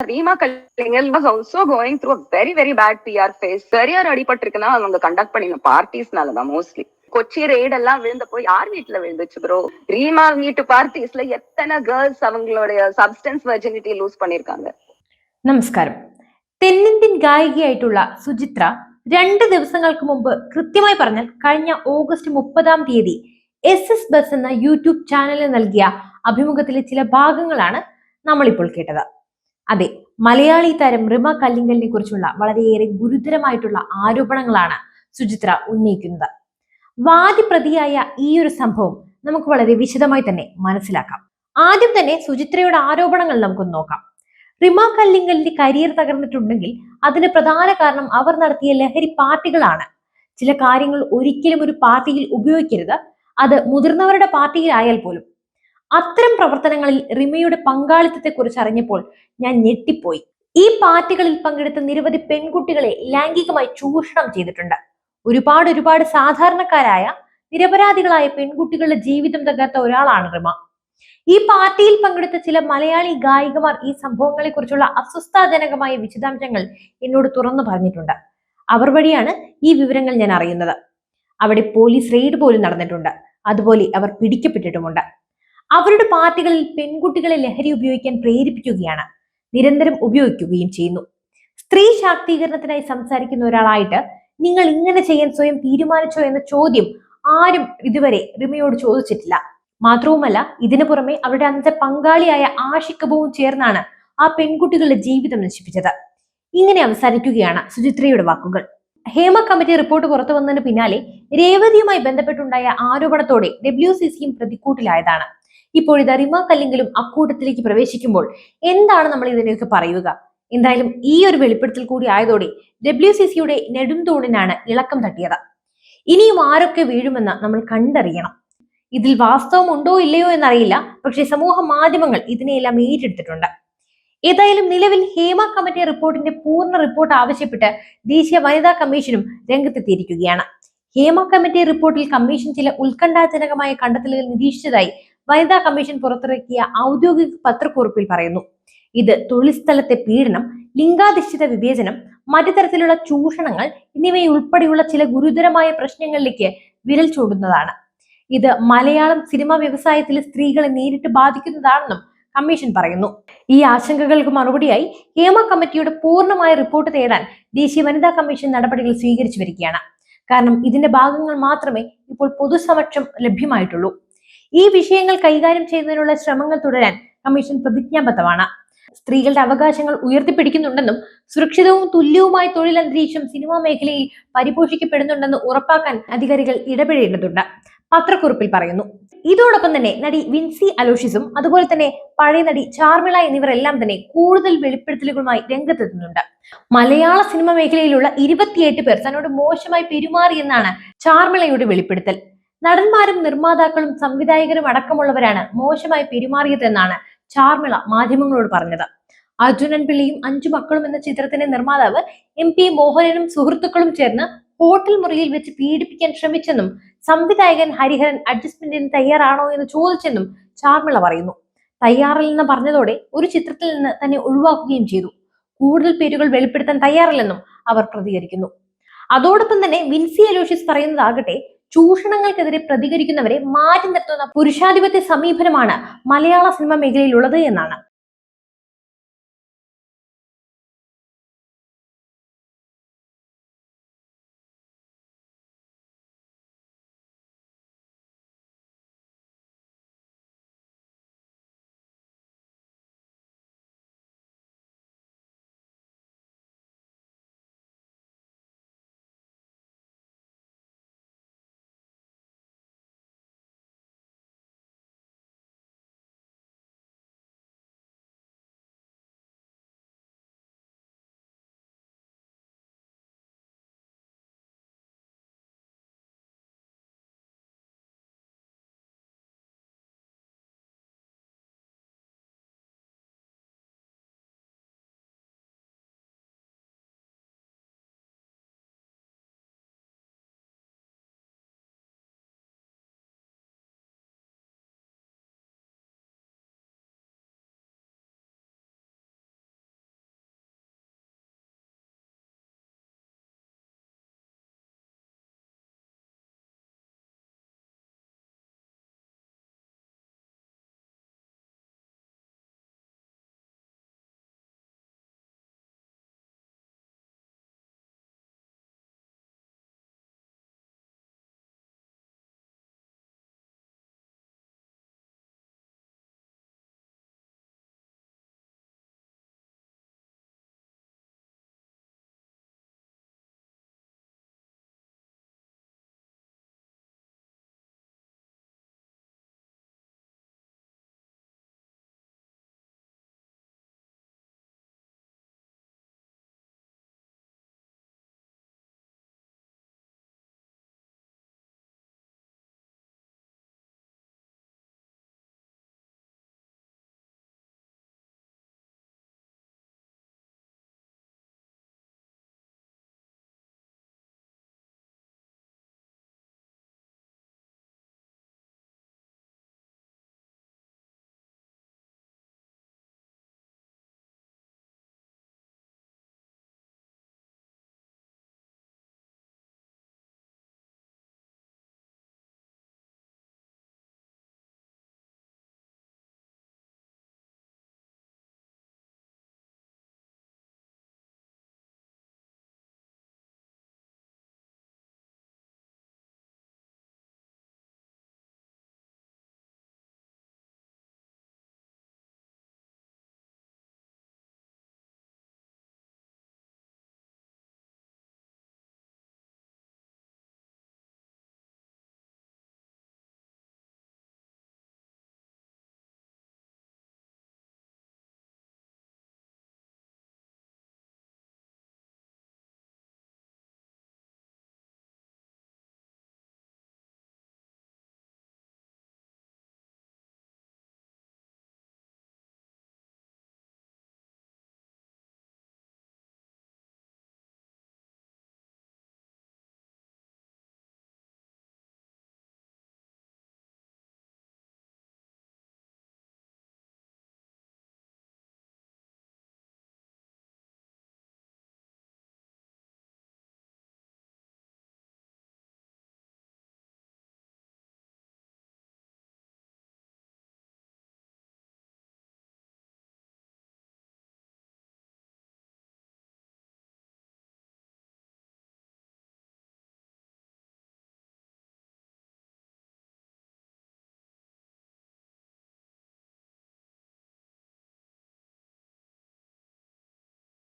Rima Kallingal was also going through very very bad PR phase career அடிபட்டிருக்குன்னா அவங்க conduct பண்ணின பார்ட்டிஸ்னால தான் mostly Kochi raid எல்லாம் விழுந்தப்போ யார் வீட்டுல விழுந்துச்சு ப்ரோ ரீமா வீட்டு பார்ட்டிஸ்ல எத்தனை கேர்ள்ஸ் அவங்களுடைய சப்ஸ்டன்ஸ் வெர்ஜினிட்டி லூஸ் பண்ணிருக்காங்க നമസ്കാരം തെന്നിന്ത്യൻ ഗായികയായിട്ടുള്ള സുചിത്ര രണ്ട് ദിവസങ്ങൾക്ക് മുമ്പ് കൃത്യമായി പറഞ്ഞാൽ കഴിഞ്ഞ ഓഗസ്റ്റ് മുപ്പതാം തീയതി എസ് എസ് ബസ് എന്ന യൂട്യൂബ് ചാനലിൽ നൽകിയ അഭിമുഖത്തിലെ ചില ഭാഗങ്ങളാണ് നമ്മളിപ്പോൾ കേട്ടത് അതെ മലയാളി താരം റിമ കല്ലിങ്കലിനെ കുറിച്ചുള്ള വളരെയേറെ ഗുരുതരമായിട്ടുള്ള ആരോപണങ്ങളാണ് സുചിത്ര ഉന്നയിക്കുന്നത്. വാദിപ്രതിയായ ഈ ഒരു സംഭവം നമുക്ക് വളരെ വിശദമായി തന്നെ മനസ്സിലാക്കാം. ആദ്യം തന്നെ സുചിത്രയുടെ ആരോപണങ്ങൾ നമുക്കൊന്ന് നോക്കാം. റിമ കല്ലിങ്കലിന്റെ കരിയർ തകർന്നിട്ടുണ്ടെങ്കിൽ അതിന് പ്രധാന കാരണം അവർ നടത്തിയ ലഹരി പാർട്ടികളാണ്. ചില കാര്യങ്ങൾ ഒരിക്കലും ഒരു പാർട്ടിയിൽ ഉപയോഗിക്കരുത്. അത് മുതിർന്നവരുടെ പാർട്ടിയിലായാൽ പോലും അത്തരം പ്രവർത്തനങ്ങളിൽ റിമയുടെ പങ്കാളിത്തത്തെക്കുറിച്ച് അറിഞ്ഞപ്പോൾ ഞാൻ ഞെട്ടിപ്പോയി. ഈ പാർട്ടികളിൽ പങ്കെടുത്ത നിരവധി പെൺകുട്ടികളെ ലൈംഗികമായി ചൂഷണം ചെയ്തിട്ടുണ്ട്. ഒരുപാട് ഒരുപാട് സാധാരണക്കാരായ നിരപരാധികളായ പെൺകുട്ടികളുടെ ജീവിതം തകർത്ത ഒരാളാണ് റിമ. ഈ പാർട്ടിയിൽ പങ്കെടുത്ത ചില മലയാളി ഗായികമാർ ഈ സംഭവങ്ങളെ കുറിച്ചുള്ള അസ്വസ്ഥാജനകമായ വിശദാംശങ്ങൾ എന്നോട് തുറന്നു പറഞ്ഞിട്ടുണ്ട്. അവർ വഴിയാണ് ഈ വിവരങ്ങൾ ഞാൻ അറിയുന്നത്. അവിടെ പോലീസ് റെയ്ഡ് പോലും നടന്നിട്ടുണ്ട്. അതുപോലെ അവർ പിടിക്കപ്പെട്ടിട്ടുമുണ്ട്. അവരുടെ പാർട്ടികളിൽ പെൺകുട്ടികളെ ലഹരി ഉപയോഗിക്കാൻ പ്രേരിപ്പിക്കുകയാണ്. നിരന്തരം ഉപയോഗിക്കുകയും ചെയ്യുന്നു. സ്ത്രീ ശാക്തീകരണത്തിനായി സംസാരിക്കുന്ന ഒരാളായിട്ട് നിങ്ങൾ ഇങ്ങനെ ചെയ്യാൻ സ്വയം തീരുമാനിച്ചോ എന്ന ചോദ്യം ആരും ഇതുവരെ റിമയോട് ചോദിച്ചിട്ടില്ല. മാത്രവുമല്ല ഇതിനു പുറമെ അവരുടെ അന്നത്തെ പങ്കാളിയായ ആഷിക്കബവും ചേർന്നാണ് ആ പെൺകുട്ടികളുടെ ജീവിതം നശിപ്പിച്ചത്. ഇങ്ങനെ അവസാനിക്കുകയാണ് സുചിത്രയുടെ വാക്കുകൾ. ഹേമ കമ്മിറ്റി റിപ്പോർട്ട് പുറത്തു വന്നതിന് പിന്നാലെ രേവതിയുമായി ബന്ധപ്പെട്ടുണ്ടായ ആരോപണത്തോടെ ഡബ്ല്യു സി സിയും പ്രതിക്കൂട്ടിലായതാണ്. ഇപ്പോഴിത് ഇത് കല്ലിങ്കലും അക്കൂട്ടത്തിലേക്ക് പ്രവേശിക്കുമ്പോൾ എന്താണ് നമ്മൾ ഇതിനെയൊക്കെ പറയുക? എന്തായാലും ഈ ഒരു വെളിപ്പെടുത്തൽ കൂടി ആയതോടെ ഡബ്ല്യു സി സിയുടെ നെടുംതൂണിനാണ് ഇളക്കം തട്ടിയത്. ഇനിയും ആരൊക്കെ വീഴുമെന്ന് നമ്മൾ കണ്ടറിയണം. ഇതിൽ വാസ്തവം ഉണ്ടോ ഇല്ലയോ എന്നറിയില്ല. പക്ഷേ സമൂഹ മാധ്യമങ്ങൾ ഇതിനെയെല്ലാം ഏറ്റെടുത്തിട്ടുണ്ട് ഏതായാലും നിലവിൽ ഹേമ കമ്മിറ്റി റിപ്പോർട്ടിന്റെ പൂർണ റിപ്പോർട്ട് ആവശ്യപ്പെട്ട് ദേശീയ വനിതാ കമ്മീഷനും രംഗത്തെത്തിയിരിക്കുകയാണ്. ഹേമ കമ്മിറ്റി റിപ്പോർട്ടിൽ കമ്മീഷൻ ചില ഉത്കണ്ഠാജനകമായ കണ്ടെത്തലുകൾ നിരീക്ഷിച്ചതായി വനിതാ കമ്മീഷൻ പുറത്തിറക്കിയ ഔദ്യോഗിക പത്രക്കുറിപ്പിൽ പറയുന്നു. ഇത് തൊഴിൽസ്ഥലത്തെ പീഡനം ലിംഗാധിഷ്ഠിത വിവേചനം മറ്റു തരത്തിലുള്ള ചൂഷണങ്ങൾ എന്നിവയുൾപ്പെടെയുള്ള ചില ഗുരുതരമായ പ്രശ്നങ്ങളിലേക്ക് വിരൽ ചൂടുന്നതാണ് ഇത് മലയാളം സിനിമാ വ്യവസായത്തിലെ സ്ത്രീകളെ നേരിട്ട് ബാധിക്കുന്നതാണെന്നും കമ്മീഷൻ പറയുന്നു. ഈ ആശങ്കകൾക്ക് മറുപടിയായി ഹേമ കമ്മിറ്റിയുടെ പൂർണമായ റിപ്പോർട്ട് തേടാൻ ദേശീയ വനിതാ കമ്മീഷൻ നടപടികൾ സ്വീകരിച്ചു വരികയാണ്. കാരണം ഇതിന്റെ ഭാഗങ്ങൾ മാത്രമേ ഇപ്പോൾ പൊതുസമക്ഷം ലഭ്യമായിട്ടുള്ളൂ. ഈ വിഷയങ്ങൾ കൈകാര്യം ചെയ്യുന്നതിനുള്ള ശ്രമങ്ങൾ തുടരാൻ കമ്മീഷൻ പ്രതിജ്ഞാബദ്ധമാണ്. സ്ത്രീകളുടെ അവകാശങ്ങൾ ഉയർത്തിപ്പിടിക്കുന്നുണ്ടെന്നും സുരക്ഷിതവും തുല്യവുമായ തൊഴിലന്തരീക്ഷം സിനിമാ മേഖലയിൽ പരിപോഷിക്കപ്പെടുന്നുണ്ടെന്ന് ഉറപ്പാക്കാൻ അധികാരികൾ ഇടപെടേണ്ടതുണ്ട്. പത്രക്കുറിപ്പിൽ പറയുന്നു. ഇതോടൊപ്പം തന്നെ നടി വിൻസി അലോഷിസും അതുപോലെ തന്നെ പഴയ നടി ചാർമിള എന്നിവരെല്ലാം തന്നെ കൂടുതൽ വെളിപ്പെടുത്തലുകളുമായി രംഗത്തെത്തുന്നുണ്ട്. മലയാള സിനിമ മേഖലയിലുള്ള ഇരുപത്തിയെട്ട് പേർ തന്നോട് മോശമായി പെരുമാറിയെന്നാണ് ചാർമിളയുടെ വെളിപ്പെടുത്തൽ. നടന്മാരും നിർമ്മാതാക്കളും സംവിധായകരും അടക്കമുള്ളവരാണ് മോശമായി പെരുമാറിയതെന്നാണ് ചാർമിള മാധ്യമങ്ങളോട് പറഞ്ഞത്. അർജുനൻ പിള്ളിയും അഞ്ചു മക്കളും എന്ന ചിത്രത്തിന്റെ നിർമ്മാതാവ് എം പി മോഹനനും സുഹൃത്തുക്കളും ചേർന്ന് ഹോട്ടൽ മുറിയിൽ വെച്ച് പീഡിപ്പിക്കാൻ ശ്രമിച്ചെന്നും സംവിധായകൻ ഹരിഹരൻ അഡ്ജസ്റ്റ്മെന്റിന് തയ്യാറാണോ എന്ന് ചോദിച്ചെന്നും ചാർമിള പറയുന്നു. തയ്യാറില്ലെന്ന് പറഞ്ഞതോടെ ഒരു ചിത്രത്തിൽ നിന്ന് തന്നെ ഒഴിവാക്കുകയും ചെയ്തു. കൂടുതൽ പേരുകൾ വെളിപ്പെടുത്താൻ തയ്യാറില്ലെന്നും അവർ പ്രതികരിക്കുന്നു. അതോടൊപ്പം തന്നെ വിൻസി അലോഷ്യസ് പറയുന്നതാകട്ടെ ചൂഷണങ്ങൾക്കെതിരെ പ്രതികരിക്കുന്നവരെ മാറ്റി നിർത്തുന്ന പുരുഷാധിപത്യ സമീപനമാണ് മലയാള സിനിമ മേഖലയിലുള്ളത് എന്നാണ്.